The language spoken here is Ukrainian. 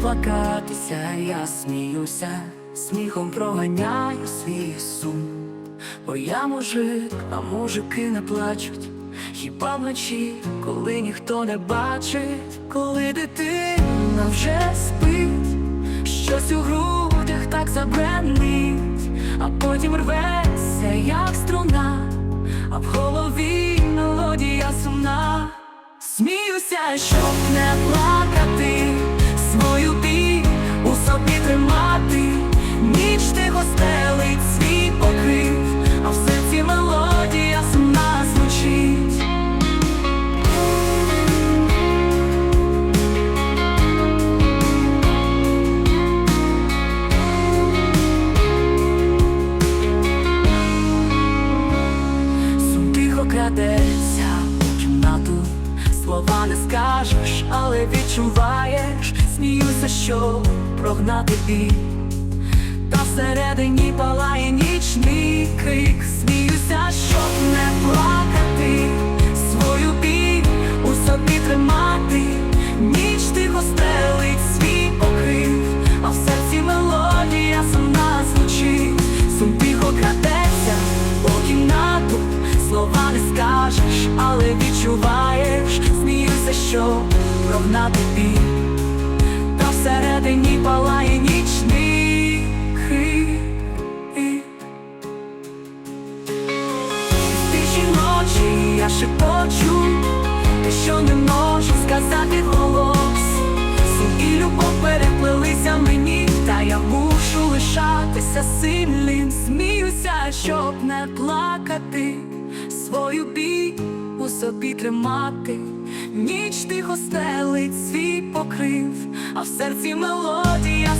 плакатися, я сміюся, сміхом проганяю свій сум. Бо я мужик, а мужики не плачуть. Хіба вночі, коли ніхто не бачить, коли дитина вже спить, щось у грудях так забренить, а потім рветься, як струна, а в голові мелодія сумна. Сміюся, щоб не крадеться. Кімнату, слова не скажеш, але відчуваєш, сміюся, щоб прогнати бій, Та всередині палає нічний крик, але відчуваєш, сміюся, щоб прогнати біль та всередині палає нічний. В тиші ночі я шепочу, те, що не можу сказати голос. Сум і любов переплелися мені, та я мушу лишатися сильним. Сміюся, щоб не плакати, свою біль собі тримати. Ніч тихо стелить свій покрив, а в серці мелодія